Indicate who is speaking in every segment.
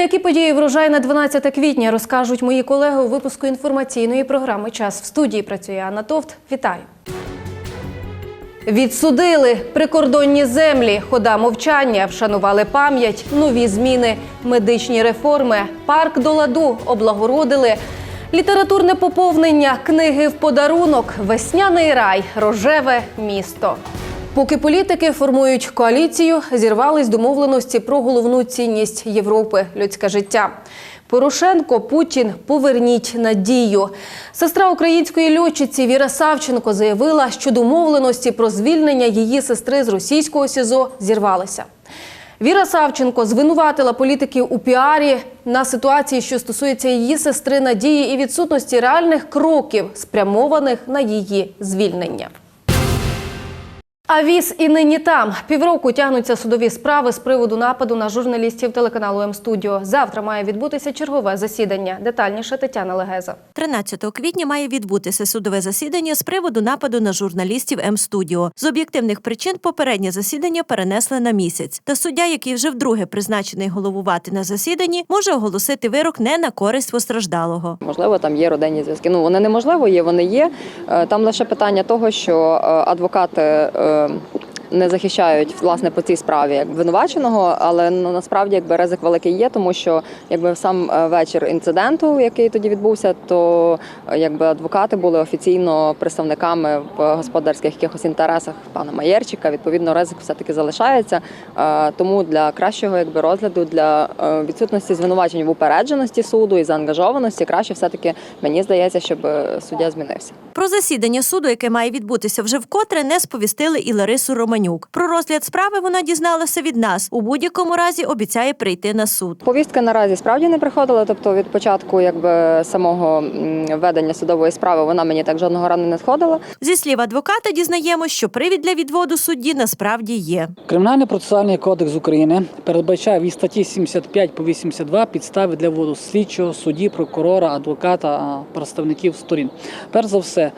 Speaker 1: які події врожай на 12 квітня розкажуть мої колеги у випуску інформаційної програми Час в студії працює Анна Товт. Вітаю. Відсудили прикордонні землі, хода мовчання, вшанували пам'ять, нові зміни, медичні реформи, парк до ладу. Облагородили, літературне поповнення, книги в подарунок, весняний рай, рожеве місто. Поки політики формують коаліцію, зірвались домовленості про головну цінність Європи людське життя. Порошенко, Путін, поверніть надію. Сестра української льотчиці Віра Савченко заявила, що домовленості про звільнення її сестри з російського СІЗО зірвалися. Віра Савченко звинуватила політиків у піарі на ситуації, що стосується її сестри Надії і відсутності реальних кроків, спрямованих на її звільнення. А віз і нині там. Півроку тягнуться судові справи з приводу нападу на журналістів телеканалу М-студіо. Завтра має відбутися чергове засідання. Детальніше Тетяна Легеза.
Speaker 2: 13 квітня має відбутися судове засідання з приводу нападу на журналістів М-студіо. З об'єктивних причин попереднє засідання перенесли на місяць. Та суддя, який вже вдруге призначений головувати на засіданні, може оголосити вирок не на користь постраждалого.
Speaker 3: Можливо, там є родинні зв'язки. Ну вони неможливо є, вони є. Е, Там лише питання того, що е, адвокати. Е, Не захищають власне по цій справі як обвинуваченого, але ну, насправді якби ризик великий є, тому що якби сам е, вечір інциденту, який тоді відбувся, то е, якби адвокати були офіційно представниками в господарських якихось інтересах пана Маєрчика. Відповідно, ризик все таки залишається. Е, Тому для кращого якби розгляду для відсутності звинувачень в упередженості суду і заангажованості краще все таки мені здається, щоб суддя змінився.
Speaker 2: Про засідання суду, яке має відбутися вже вкотре, не сповістили і Ларису Романюк. Про розгляд справи вона дізналася від нас. У будь-якому разі обіцяє прийти на суд.
Speaker 3: Повістка наразі справді не приходила. Тобто від початку якби самого ведення судової справи вона мені так жодного разу не надходила.
Speaker 2: Зі слів адвоката, дізнаємось, що привід для відводу судді насправді є.
Speaker 4: Кримінальний процесуальний кодекс України передбачає від статті 75 по 82 підстави для вводу слідчого, судді, прокурора, адвоката, представників сторін. Перш за все,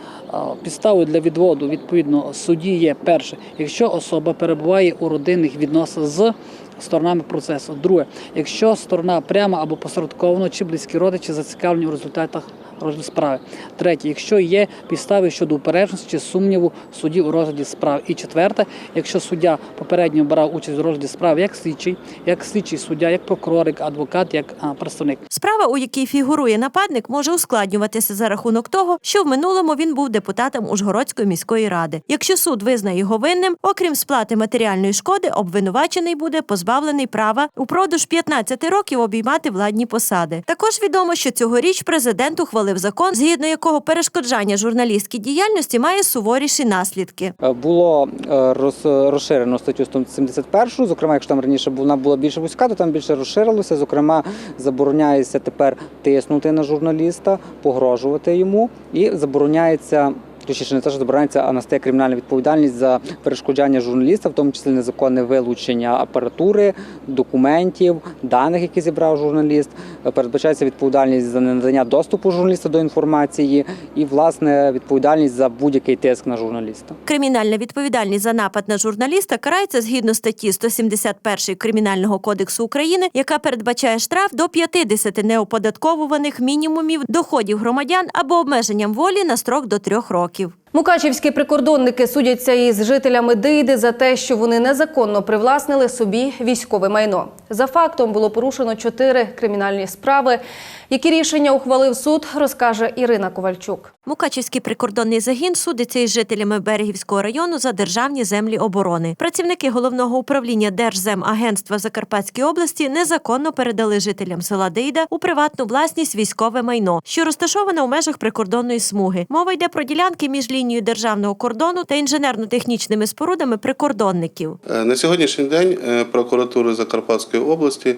Speaker 4: підставою для відводу відповідно судді є перше, якщо особа перебуває у родинних відносинах з сторонами процесу. Друге, якщо сторона прямо або посередковано чи близькі родичі зацікавлені у результатах розгляду справи. Третє, якщо є підстави щодо упередженості чи сумніву судді у розгляді справи. І четверте, якщо суддя попередньо брав участь у розгляді справи як слідчий, як слідчий суддя, як прокурор, як адвокат, як представник.
Speaker 2: Справа, у якій фігурує нападник, може ускладнюватися за рахунок того, що в минулому він був депутатом Ужгородської міської ради. Якщо суд визнає його винним, окрім сплати матеріальної шкоди, обвинувачений буде позбавлений права упродовж 15 років обіймати владні посади. Також відомо, що цьогоріч президент ухвалив закон, згідно якого перешкоджання журналістській діяльності має суворіші наслідки.
Speaker 5: Е, Було е, роз- розширено статтю 171, зокрема, якщо там раніше вона була більше вузька, то там більше розширилося. Зокрема, забороняється тепер тиснути на журналіста, погрожувати йому, і забороняється. Точніше, не те, що забороняється, а настає кримінальна відповідальність за перешкоджання журналіста, в тому числі незаконне вилучення апаратури, документів, даних, які зібрав журналіст. Передбачається відповідальність за ненадання доступу журналіста до інформації і, власне, відповідальність за будь-який тиск на журналіста.
Speaker 2: Кримінальна відповідальність за напад на журналіста карається згідно статті 171 Кримінального кодексу України, яка передбачає штраф до 50 неоподатковуваних мінімумів доходів громадян або обмеженням волі на строк до трьох років. років.
Speaker 1: Мукачівські прикордонники судяться із жителями Дейди за те, що вони незаконно привласнили собі військове майно. За фактом було порушено чотири кримінальні справи. Які рішення ухвалив суд, розкаже Ірина Ковальчук.
Speaker 2: Мукачівський прикордонний загін судиться із жителями Берегівського району за державні землі оборони. Працівники головного управління Держземагентства Закарпатської області незаконно передали жителям села Дейда у приватну власність військове майно, що розташоване у межах прикордонної смуги. Мова йде про ділянки між лінією державного кордону та інженерно-технічними спорудами прикордонників.
Speaker 6: Е, На сьогоднішній день е, прокуратури Закарпатської області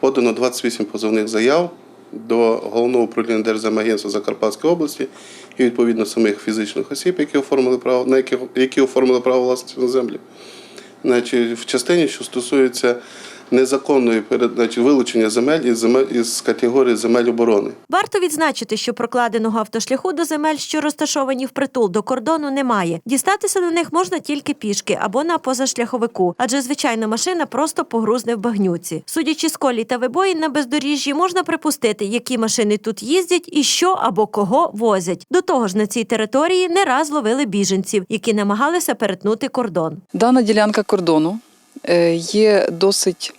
Speaker 6: подано 28 позовних заяв до головного управління Держземагентства Закарпатської області і відповідно самих фізичних осіб, які оформили право на які, які оформили право власності на землі. Значить, в частині, що стосується незаконної перед- значить, вилучення земель із земель із категорії земель оборони.
Speaker 2: Варто відзначити, що прокладеного автошляху до земель, що розташовані впритул до кордону, немає. Дістатися до них можна тільки пішки або на позашляховику, адже звичайна машина просто погрузне в багнюці. Судячи з колій та вибоїн на бездоріжжі, можна припустити, які машини тут їздять і що або кого возять. До того ж, на цій території не раз ловили біженців, які намагалися перетнути кордон.
Speaker 7: Дана ділянка кордону є досить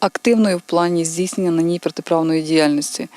Speaker 7: активною в плані здійснення на ній протиправної діяльності.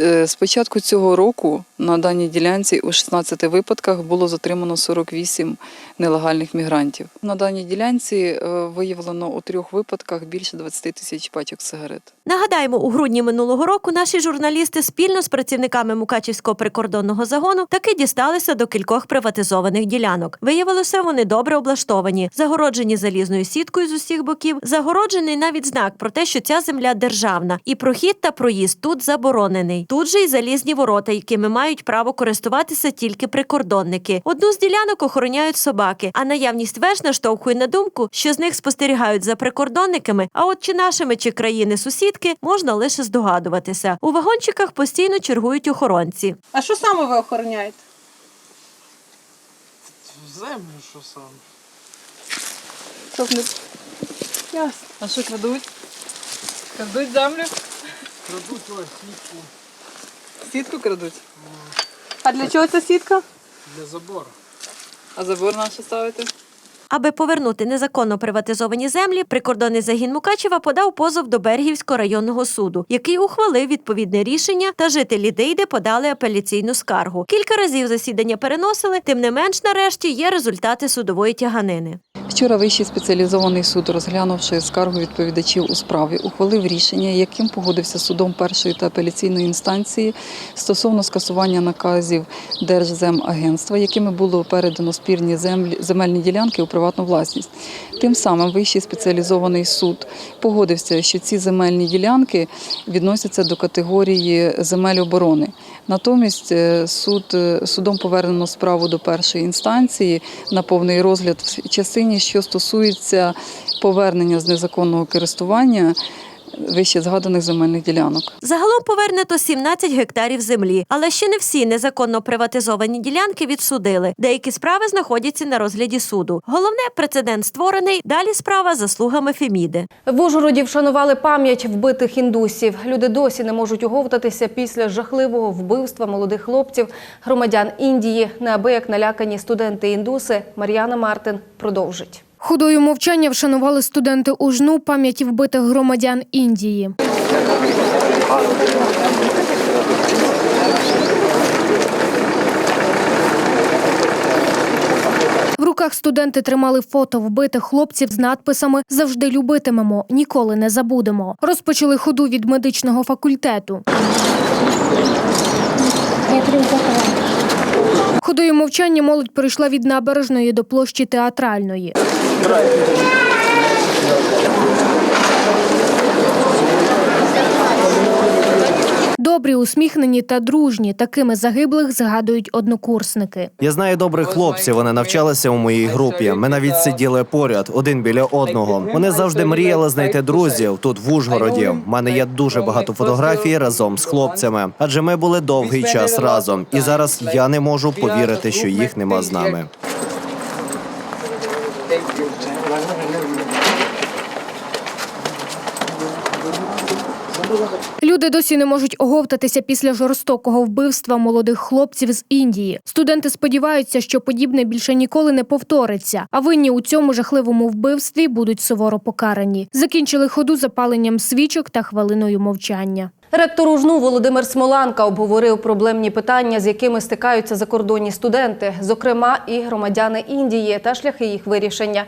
Speaker 7: Е, З початку цього року на даній ділянці у 16 випадках було затримано 48 нелегальних мігрантів. На даній ділянці е, виявлено у трьох випадках більше 20 тисяч пачок сигарет.
Speaker 2: Нагадаємо, у грудні минулого року наші журналісти спільно з працівниками Мукачівського прикордонного загону таки дісталися до кількох приватизованих ділянок. Виявилося, вони добре облаштовані, загороджені залізною сіткою з усіх боків, загороджений навіть знак про те, що ця земля державна, і прохід та проїзд тут заборонений. Тут же й залізні ворота, якими мають право користуватися тільки прикордонники. Одну з ділянок охороняють собаки, а наявність веж наштовхує на думку, що з них спостерігають за прикордонниками. А от чи нашими, чи країни сусідки можна лише здогадуватися. У вагончиках постійно чергують охоронці.
Speaker 8: А що саме ви охороняєте?
Speaker 9: Землю, що саме?
Speaker 8: Щоб не... Ясно.
Speaker 7: А що крадуть?
Speaker 8: Крадуть землю.
Speaker 9: Крадуть ось сітку
Speaker 7: крадуть.
Speaker 8: А для чого ця сітка?
Speaker 9: для забору.
Speaker 7: А забор наш ставити?
Speaker 2: Аби повернути незаконно приватизовані землі, прикордонний загін Мукачева подав позов до Бергівського районного суду, який ухвалив відповідне рішення, та жителі Дейди подали апеляційну скаргу. Кілька разів засідання переносили, тим не менш, нарешті є результати судової тяганини.
Speaker 7: Вчора Вищий спеціалізований суд, розглянувши скаргу відповідачів у справі, ухвалив рішення, яким погодився судом першої та апеляційної інстанції стосовно скасування наказів Держземагентства, якими було передано спірні земельні ділянки у приватну власність. Тим самим Вищий спеціалізований суд погодився, що ці земельні ділянки відносяться до категорії земель оборони. Натомість е, суд, е, судом повернено справу до першої інстанції на повний розгляд в частині, що стосується повернення з незаконного користування вище згаданих земельних ділянок.
Speaker 2: Загалом повернуто 17 гектарів землі, але ще не всі незаконно приватизовані ділянки відсудили. Деякі справи знаходяться на розгляді суду. Головне, прецедент створений. Далі справа заслугами Феміди.
Speaker 1: В Ужгороді вшанували пам'ять вбитих індусів. Люди досі не можуть оговтатися після жахливого вбивства молодих хлопців, громадян Індії. Неабияк налякані студенти-індуси. Мар'яна Мартин продовжить.
Speaker 10: Ходою мовчання вшанували студенти УЖНУ пам'яті вбитих громадян Індії. В руках студенти тримали фото вбитих хлопців з надписами Завжди любитимемо, ніколи не забудемо. Розпочали ходу від медичного факультету. Ходою мовчання молодь перейшла від набережної до площі театральної. Добрі, усміхнені та дружні. Такими загиблих згадують однокурсники.
Speaker 11: Я знаю добрих хлопців. Вони навчалися у моїй групі. Ми навіть сиділи поряд, один біля одного. Вони завжди мріяли знайти друзів тут в Ужгороді. У мене є дуже багато фотографій разом з хлопцями, адже ми були довгий час разом. І зараз я не можу повірити, що їх нема з нами.
Speaker 10: Люди досі не можуть оговтатися після жорстокого вбивства молодих хлопців з Індії. Студенти сподіваються, що подібне більше ніколи не повториться, а винні у цьому жахливому вбивстві будуть суворо покарані. Закінчили ходу запаленням свічок та хвилиною мовчання.
Speaker 1: Ректор УЖНУ Володимир Смоланка обговорив проблемні питання, з якими стикаються закордонні студенти, зокрема і громадяни Індії та шляхи їх вирішення.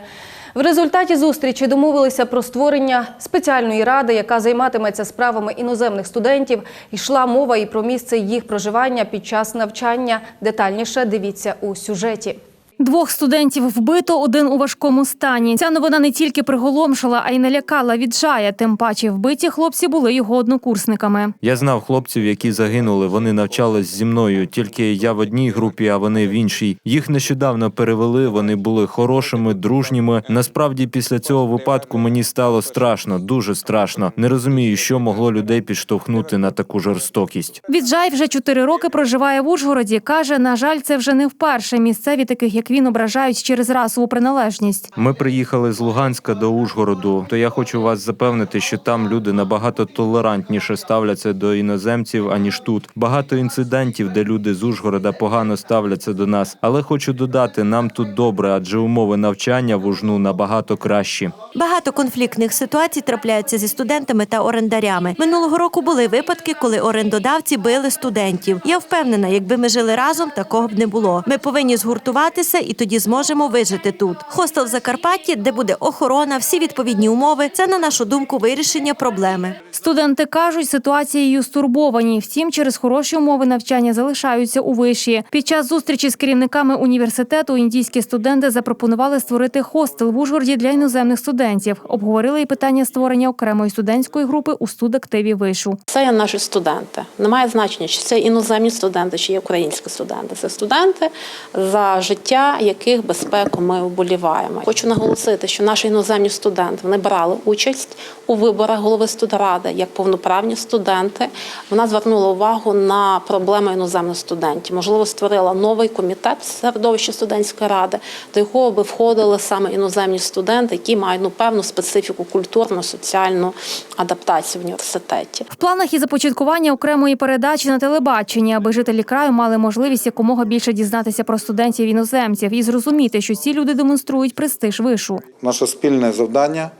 Speaker 1: В результаті зустрічі домовилися про створення спеціальної ради, яка займатиметься справами іноземних студентів. Йшла мова і про місце їх проживання під час навчання. Детальніше дивіться у сюжеті.
Speaker 12: Двох студентів вбито, один у важкому стані. Ця новина не тільки приголомшила, а й налякала віджая. Тим паче вбиті хлопці були його однокурсниками.
Speaker 13: Я знав хлопців, які загинули. Вони навчались зі мною. Тільки я в одній групі, а вони в іншій. Їх нещодавно перевели. Вони були хорошими, дружніми. Насправді, після цього випадку мені стало страшно, дуже страшно. Не розумію, що могло людей підштовхнути на таку жорстокість.
Speaker 12: Віджай вже чотири роки проживає в Ужгороді. каже, на жаль, це вже не вперше. Місцеві таких як він ображають через расову приналежність.
Speaker 13: Ми приїхали з Луганська до Ужгороду. То я хочу вас запевнити, що там люди набагато толерантніше ставляться до іноземців аніж тут. Багато інцидентів, де люди з Ужгорода погано ставляться до нас. Але хочу додати, нам тут добре, адже умови навчання в Ужну набагато кращі.
Speaker 2: Багато конфліктних ситуацій трапляються зі студентами та орендарями. Минулого року були випадки, коли орендодавці били студентів. Я впевнена, якби ми жили разом, такого б не було. Ми повинні згуртуватися і тоді зможемо вижити тут. Хостел в Закарпатті, де буде охорона, всі відповідні умови. Це на нашу думку вирішення проблеми.
Speaker 12: Студенти кажуть, ситуацією стурбовані. Втім, через хороші умови навчання залишаються у виші. Під час зустрічі з керівниками університету індійські студенти запропонували створити хостел в Ужгороді для іноземних студентів. Обговорили і питання створення окремої студентської групи у студактиві вишу.
Speaker 14: Це є наші студенти. Немає значення, чи це іноземні студенти, чи є українські студенти. Це студенти, за життя яких безпеку ми вболіваємо. Хочу наголосити, що наші іноземні студенти вони брали участь у виборах голови студради як повноправні студенти. Вона звернула увагу на проблеми іноземних студентів. Можливо, створила новий комітет середовища студентської ради, до якого би входили саме іноземні студенти, які мають ну певну специфіку культурну, соціальну адаптацію в університеті.
Speaker 12: В планах і започаткування окремої передачі на телебаченні, аби жителі краю мали можливість якомога більше дізнатися про студентів іноземців і зрозуміти, що ці люди демонструють престиж вишу.
Speaker 15: Наше спільне завдання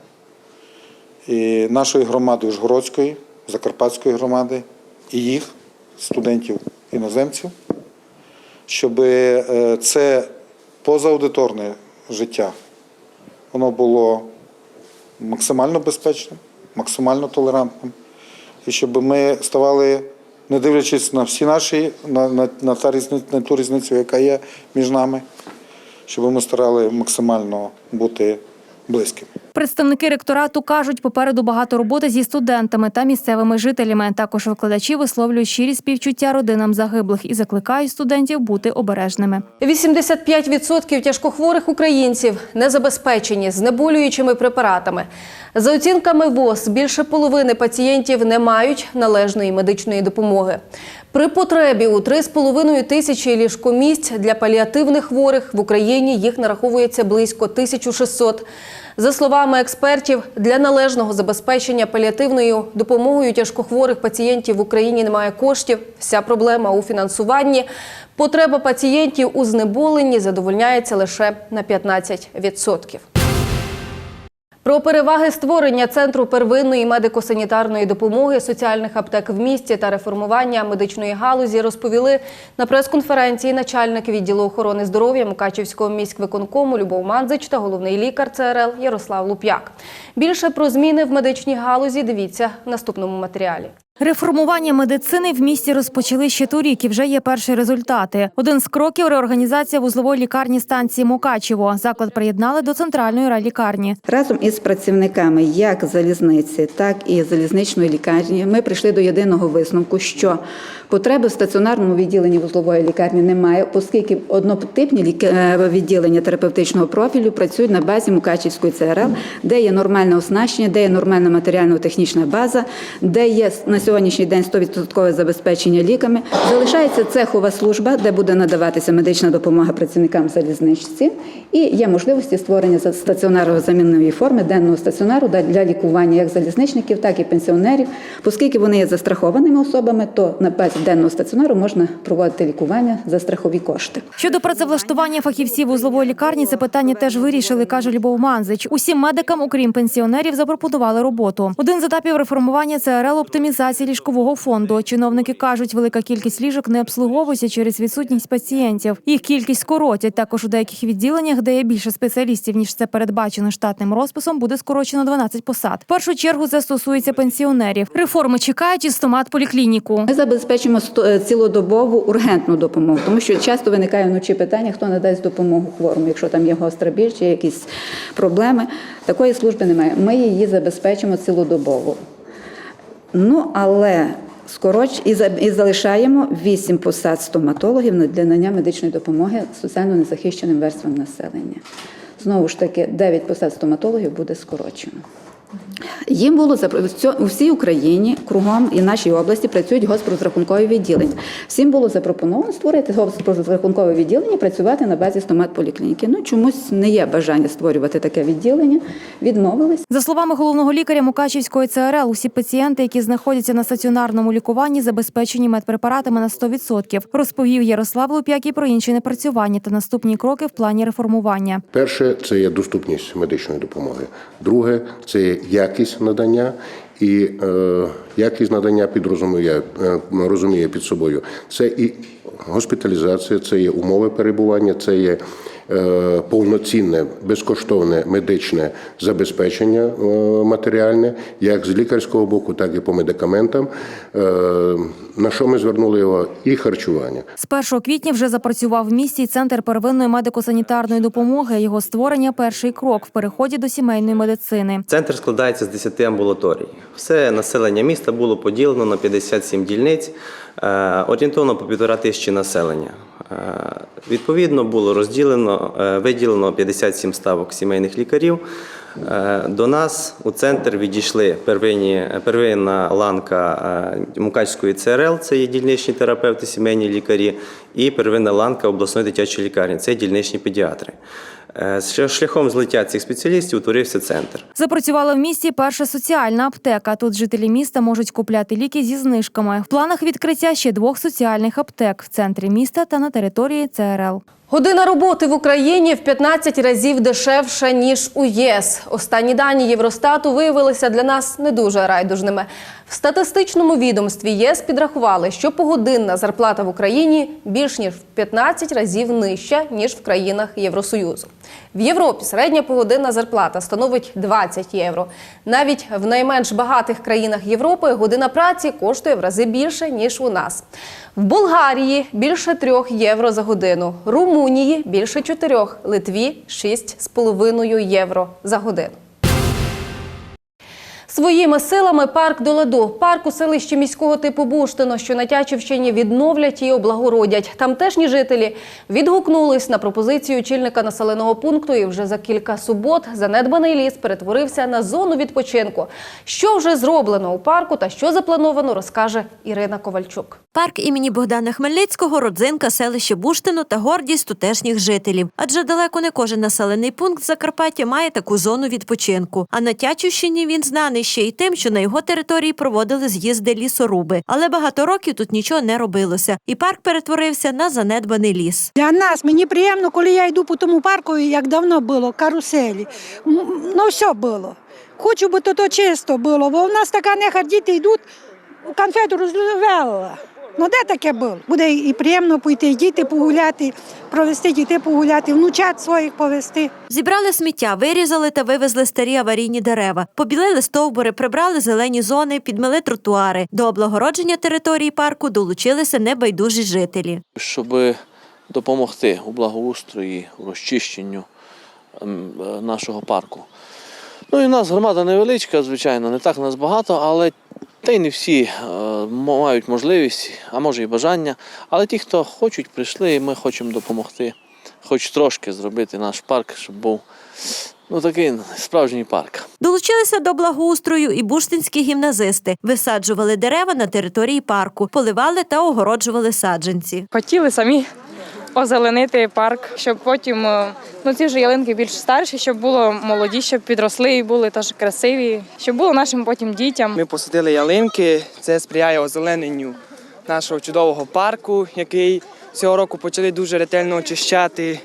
Speaker 15: і нашої громади Ужгородської, Закарпатської громади і їх, студентів іноземців, щоб е, це позааудиторне життя воно було максимально безпечним, максимально толерантним, і щоб ми ставали, не дивлячись на всі наші, на, на, на, та різницю, на ту різницю, яка є між нами, щоб ми старали максимально бути близькими.
Speaker 12: Представники ректорату кажуть, попереду багато роботи зі студентами та місцевими жителями. Також викладачі висловлюють щирі співчуття родинам загиблих і закликають студентів бути обережними.
Speaker 1: 85% тяжкохворих українців не забезпечені знеболюючими препаратами. За оцінками ВОЗ, більше половини пацієнтів не мають належної медичної допомоги. При потребі у 3,5 тисячі ліжкомісць для паліативних хворих в Україні їх нараховується близько 1600. За словами експертів, для належного забезпечення паліативною допомогою тяжкохворих пацієнтів в Україні немає коштів. Вся проблема у фінансуванні. Потреба пацієнтів у знеболенні задовольняється лише на 15%. Про переваги створення центру первинної медико-санітарної допомоги соціальних аптек в місті та реформування медичної галузі розповіли на прес-конференції начальник відділу охорони здоров'я Мукачівського міськвиконкому Любов Манзич та головний лікар ЦРЛ Ярослав Луп'як. Більше про зміни в медичній галузі дивіться в наступному матеріалі.
Speaker 12: Реформування медицини в місті розпочали ще торік і вже є перші результати. Один з кроків реорганізація вузлової лікарні станції Мукачево. Заклад приєднали до центральної райлікарні.
Speaker 16: Разом із працівниками як залізниці, так і залізничної лікарні ми прийшли до єдиного висновку, що потреби в стаціонарному відділенні вузлової лікарні немає, оскільки однотипні е, відділення терапевтичного профілю працюють на базі Мукачівської ЦРЛ, де є нормальне оснащення, де є нормальна матеріально-технічна база, де є на сьогоднішній день 100% забезпечення ліками. Залишається цехова служба, де буде надаватися медична допомога працівникам залізничці, і є можливості створення стаціонарної замінної форми денного стаціонару для- лікування як залізничників, так і пенсіонерів. Оскільки вони є застрахованими особами, то на базі денного стаціонару можна проводити лікування за страхові кошти.
Speaker 12: Щодо працевлаштування фахівців вузлової лікарні, це питання теж вирішили, каже Любов Манзич. Усім медикам, окрім пенсіонерів, запропонували роботу. Один з етапів реформування ЦРЛ – оптимізація відкриття ліжкового фонду. Чиновники кажуть, велика кількість ліжок не обслуговується через відсутність пацієнтів. Їх кількість скоротять. Також у деяких відділеннях, де є більше спеціалістів ніж це передбачено штатним розписом, буде скорочено 12 посад. В першу чергу це стосується пенсіонерів. Реформи чекають і стомат-поліклініку.
Speaker 16: Ми забезпечимо е, цілодобову ургентну допомогу, тому що часто виникає вночі питання, хто надасть допомогу хворому, якщо там є гостра біль чи якісь проблеми. Такої служби немає. Ми її забезпечимо цілодобово. Ну, але скороч і, за- і залишаємо 8 посад стоматологів для надання медичної допомоги соціально незахищеним верствам населення. Знову ж таки, 9 посад стоматологів буде скорочено. Їм було у всій Україні кругом і нашій області працюють госпрозрахункові відділення. Всім було запропоновано створити госпрозрахункове відділення, і працювати на базі стомат-поліклініки. Ну чомусь не є бажання створювати таке відділення. Відмовились.
Speaker 12: За словами головного лікаря Мукачівської ЦРЛ, усі пацієнти, які знаходяться на стаціонарному лікуванні, забезпечені медпрепаратами на 100%, розповів Ярослав Луп'як і про інші непрацювання та наступні кроки в плані реформування.
Speaker 17: Перше це є доступність медичної допомоги. Друге це є якість надання. І е, якість надання підрозуміє е, розуміє під собою. Це і госпіталізація, це є умови перебування, це є повноцінне безкоштовне медичне забезпечення е, матеріальне, як з лікарського боку, так і по медикаментам. Е, на що ми звернули його і харчування.
Speaker 12: З 1 квітня вже запрацював в місті центр первинної медико-санітарної допомоги. Його створення перший крок в переході до сімейної медицини.
Speaker 18: Центр складається з 10 амбулаторій. Все населення міста було поділено на 57 дільниць, е, орієнтовно по півтора тисячі населення. Е, Відповідно, було розділено, е, виділено 57 ставок сімейних лікарів. Е, До нас у центр відійшли первинні, первинна ланка Мукачської ЦРЛ, це є дільничні терапевти, сімейні лікарі, і первинна ланка обласної дитячої лікарні, це дільничні педіатри. Е, з Шляхом злиття цих спеціалістів утворився центр.
Speaker 12: Запрацювала в місті перша соціальна аптека. Тут жителі міста можуть купляти ліки зі знижками. В планах відкриття ще двох соціальних аптек в центрі міста та на території ЦРЛ.
Speaker 1: Година роботи в Україні в 15 разів дешевша ніж у єС. Останні дані Євростату виявилися для нас не дуже райдужними. В статистичному відомстві ЄС підрахували, що погодинна зарплата в Україні більш ніж в 15 разів нижча ніж в країнах Євросоюзу. В Європі середня погодинна зарплата становить 20 євро. Навіть в найменш багатих країнах Європи година праці коштує в рази більше ніж у нас. В Болгарії більше 3 євро за годину, Румунії більше 4, Литві 6,5 євро за годину. Своїми силами парк до ладу. Парк у селищі міського типу Буштино, що на Тячівщині відновлять і облагородять. Тамтешні жителі відгукнулись на пропозицію очільника населеного пункту. І вже за кілька субот занедбаний ліс перетворився на зону відпочинку. Що вже зроблено у парку та що заплановано, розкаже Ірина Ковальчук.
Speaker 2: Парк імені Богдана Хмельницького родзинка селища Буштино та гордість тутешніх жителів. Адже далеко не кожен населений пункт Закарпаття має таку зону відпочинку. А на Тячівщині він знаний ще й тим, що на його території проводили з'їзди лісоруби. Але багато років тут нічого не робилося, і парк перетворився на занедбаний ліс.
Speaker 19: Для нас мені приємно, коли я йду по тому парку, як давно було, каруселі. Ну, все було. Хочу, би то, то чисто було, бо в нас така нехай діти йдуть, конфету розвела. Ну де таке було? Буде і приємно пойти, і діти погуляти, провести дітей погуляти, внучат своїх повести.
Speaker 2: Зібрали сміття, вирізали та вивезли старі аварійні дерева, побілили стовбури, прибрали зелені зони, підмели тротуари. До облагородження території парку долучилися небайдужі жителі.
Speaker 20: Щоб допомогти у благоустрої, у розчищенню ем, е, нашого парку. Ну і в нас громада невеличка, звичайно, не так нас багато, але та й не всі е, мають можливість, а може і бажання. Але ті, хто хочуть, прийшли, і ми хочемо допомогти, хоч трошки зробити наш парк, щоб був ну, такий справжній парк.
Speaker 2: Долучилися до благоустрою і буштинські гімназисти. Висаджували дерева на території парку, поливали та огороджували саджанці.
Speaker 21: Хотіли самі озеленити парк, щоб потім е, ну, ці ж ялинки більш старші, щоб було молоді, щоб підросли і були теж красиві, щоб було нашим потім дітям.
Speaker 22: Ми посадили ялинки, це сприяє озелененню нашого чудового парку, який цього року почали дуже ретельно очищати.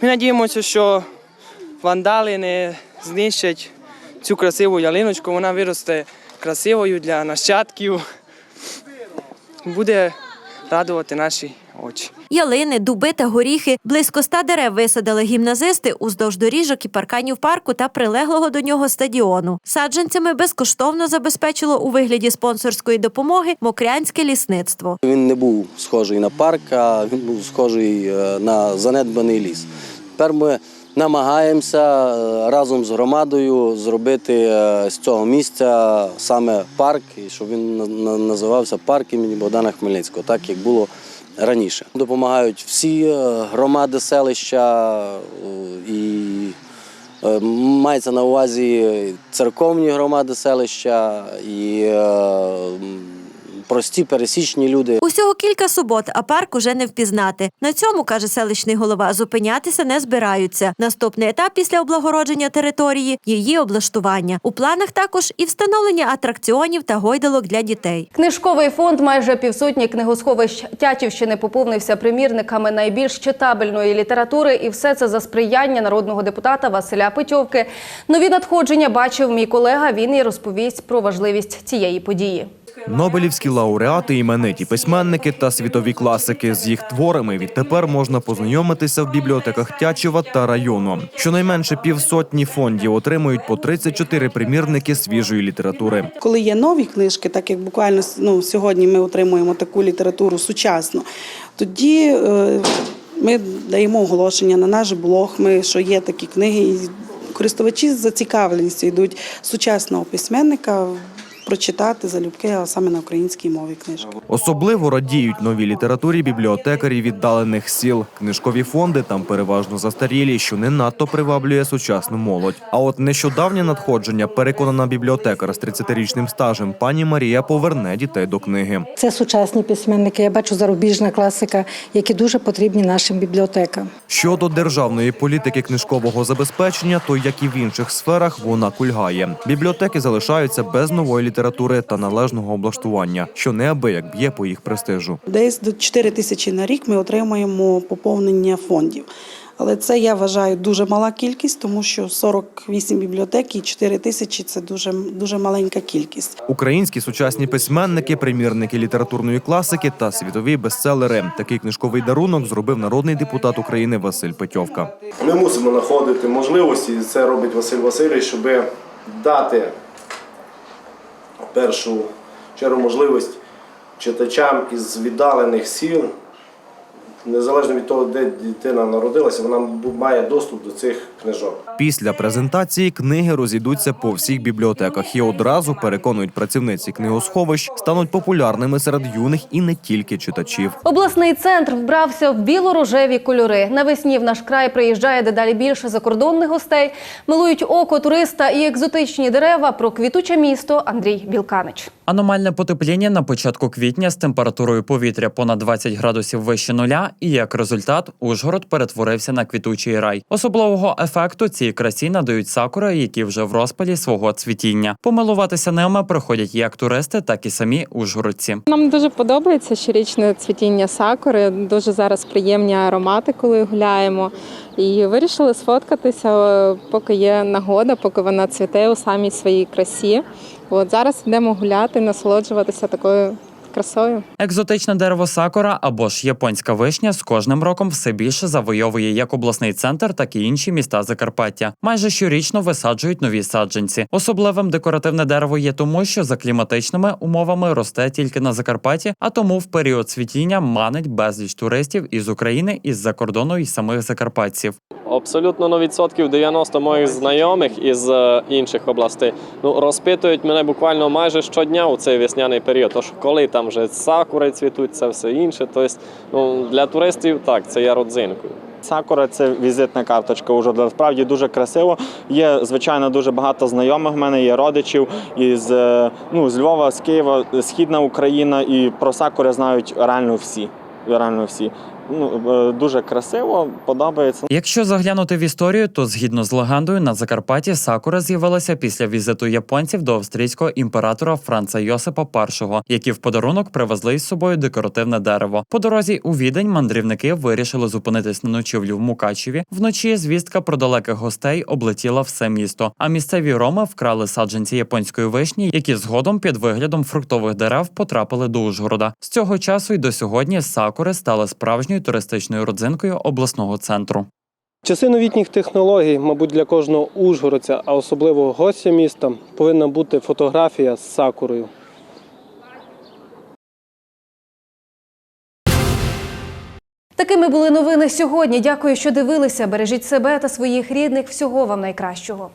Speaker 22: Ми надіємося, що вандали не знищать цю красиву ялиночку, вона виросте красивою для нащадків буде радувати наші очі.
Speaker 2: Ялини, дуби та горіхи, близько ста дерев висадили гімназисти уздовж доріжок і парканів парку та прилеглого до нього стадіону. Саджанцями безкоштовно забезпечило у вигляді спонсорської допомоги мокрянське лісництво.
Speaker 23: Він не був схожий на парк, а він був схожий е, на занедбаний ліс. Тепер ми намагаємося е, разом з громадою зробити е, з цього місця саме парк, і щоб він на- на- називався парк імені Богдана Хмельницького, так як було раніше. Допомагають всі е, громади селища е, і е, мається на увазі церковні громади селища і прості пересічні люди.
Speaker 2: Усього кілька субот, а парк уже не впізнати. На цьому, каже селищний голова, зупинятися не збираються. Наступний етап після облагородження території її облаштування. У планах також і встановлення атракціонів та гойдалок для дітей.
Speaker 1: Книжковий фонд майже півсотні книгосховищ Тячівщини поповнився примірниками найбільш читабельної літератури, і все це за сприяння народного депутата Василя Петьовки. Нові надходження бачив мій колега. Він і розповість про важливість цієї події.
Speaker 13: Нобелівські лауреати, імениті письменники та світові класики з їх творами відтепер можна познайомитися в бібліотеках Тячева та району. Щонайменше півсотні фондів отримують по 34 примірники свіжої літератури.
Speaker 24: Коли є нові книжки, так як буквально ну, сьогодні ми отримуємо таку літературу сучасну, тоді е, ми даємо оголошення на наш блог, ми, що є такі книги, користувачі з зацікавленістю йдуть сучасного письменника прочитати залюбки, а саме на українській мові книжки.
Speaker 13: Особливо радіють новій літературі бібліотекарі віддалених сіл. Книжкові фонди там переважно застарілі, що не надто приваблює сучасну молодь. А от нещодавнє надходження, переконана бібліотекар з 30-річним стажем, пані Марія поверне дітей до книги.
Speaker 25: Це сучасні письменники. Я бачу зарубіжна класика, які дуже потрібні нашим бібліотекам.
Speaker 13: Щодо державної політики книжкового забезпечення, то як і в інших сферах, вона кульгає. Бібліотеки залишаються без нової літератури та належного облаштування, що неабияк б'є по їх престижу.
Speaker 24: Десь до 4 тисячі на рік ми отримуємо поповнення фондів. Але це я вважаю дуже мала кількість, тому що 48 бібліотек і 4 тисячі це дуже, дуже маленька кількість.
Speaker 13: Українські сучасні письменники, примірники літературної класики та світові бестселери. Такий книжковий дарунок зробив народний депутат України Василь Петьовка.
Speaker 26: Ми мусимо знаходити можливості, і це робить Василь Васильович, щоб дати першу чергу можливість читачам із віддалених сіл, незалежно від того, де дитина народилася, вона має доступ до цих книжок.
Speaker 13: Після презентації книги розійдуться по всіх бібліотеках і одразу переконують працівниці книгосховищ, стануть популярними серед юних і не тільки читачів.
Speaker 1: Обласний центр вбрався в біло-рожеві кольори. Навесні в наш край приїжджає дедалі більше закордонних гостей. Милують око туриста і екзотичні дерева. Про квітуче місто Андрій Білканич.
Speaker 27: Аномальне потепління на початку квітня з температурою повітря понад 20 градусів вище нуля, і як результат Ужгород перетворився на квітучий рай. Особливого ефекту цій красі надають сакури, які вже в розпалі свого цвітіння. Помилуватися ними приходять як туристи, так і самі ужгородці.
Speaker 8: Нам дуже подобається щорічне цвітіння сакури. Дуже зараз приємні аромати, коли гуляємо. І вирішили сфоткатися, е, поки є нагода, поки вона цвіте у самій своїй красі. От зараз йдемо гуляти, насолоджуватися такою красою.
Speaker 27: Екзотичне дерево сакура або ж японська вишня з кожним роком все більше завойовує як обласний центр, так і інші міста Закарпаття. Майже щорічно висаджують нові саджанці. Особливим декоративне дерево є тому, що за кліматичними умовами росте тільки на Закарпатті, а тому в період цвітіння манить безліч туристів із України, із-за кордону і самих закарпатців.
Speaker 28: Абсолютно на відсотків 90 моїх знайомих із е, інших областей ну розпитують мене буквально майже щодня у цей весняний період. Тож коли там вже сакури цвітуть, це все інше. Тобто, ну для туристів так це є родзинкою.
Speaker 29: Сакура це візитна карточка уже насправді дуже красиво. Є звичайно дуже багато знайомих. в мене є родичів із е, ну з Львова, з Києва, Східна Україна, і про сакури знають реально всі. Реально всі. Ну, е, дуже красиво, подобається.
Speaker 27: Якщо заглянути в історію, то згідно з легендою на Закарпатті сакура з'явилася після візиту японців до австрійського імператора Франца Йосипа І, які в подарунок привезли із собою декоративне дерево. По дорозі у відень мандрівники вирішили зупинитись на ночівлю в Мукачеві. Вночі звістка про далеких гостей облетіла все місто. А місцеві роми вкрали саджанці японської вишні, які згодом під виглядом фруктових дерев потрапили до Ужгорода. З цього часу й до сьогодні сакури стали справжньою туристичною родзинкою обласного центру.
Speaker 30: Часи новітніх технологій, мабуть, для кожного ужгородця, а особливо гостя міста, повинна бути фотографія з сакурою.
Speaker 1: Такими були новини сьогодні. Дякую, що дивилися. Бережіть себе та своїх рідних. Всього вам найкращого.